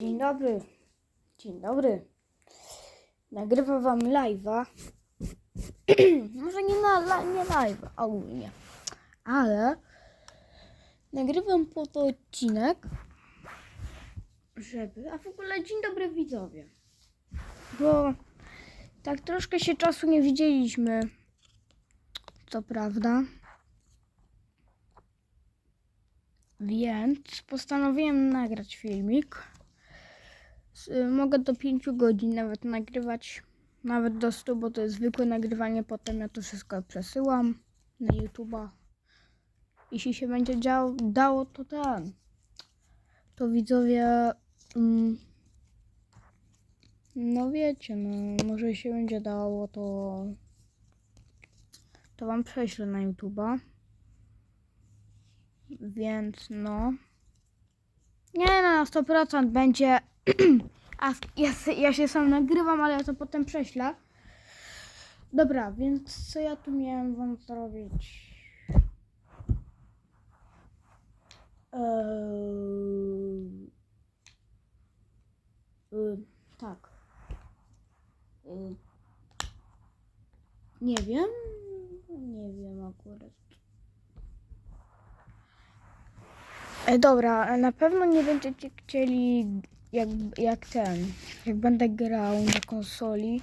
Dzień dobry. Dzień dobry. Nagrywam wam live'a. Może nie na nie live'a, ogólnie. Ale nagrywam po to odcinek, żeby... A w ogóle dzień dobry widzowie. Bo tak troszkę się czasu nie widzieliśmy. Co prawda. Więc postanowiłem nagrać filmik. Y, Mogę do 5 godzin nawet nagrywać, nawet do 100, bo to jest zwykłe nagrywanie. Potem ja to wszystko przesyłam na YouTube'a. Jeśli się będzie działo, dało, to ten. To widzowie. Mm, no wiecie, no może się będzie dało, to. To wam prześlę na YouTube'a. Więc no. Nie no, na 100% będzie. A ja, ja się sam nagrywam, ale ja to potem prześlę. Dobra, więc co ja tu miałem wam zrobić? Eee... Y, tak. Y, nie wiem. Nie wiem akurat. E, dobra, na pewno nie będziecie chcieli jak, jak ten, jak będę grał na konsoli,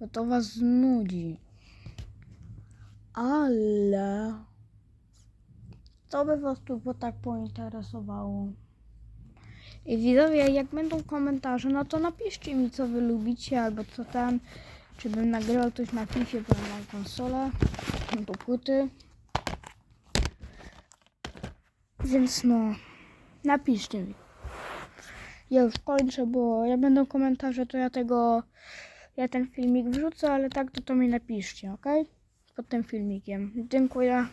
bo to was znudzi. Ale co by was tu tak pointeresowało? I widzowie, jak będą komentarze, no to napiszcie mi, co wy lubicie, albo co tam, czy bym nagrywał coś na FIFA, bo mam konsolę, do płyty. Więc no, napiszcie mi. Ja już kończę, bo jak będą komentarze, to ja tego, ja ten filmik wrzucę, ale tak to to mi napiszcie, ok? Pod tym filmikiem. Dziękuję.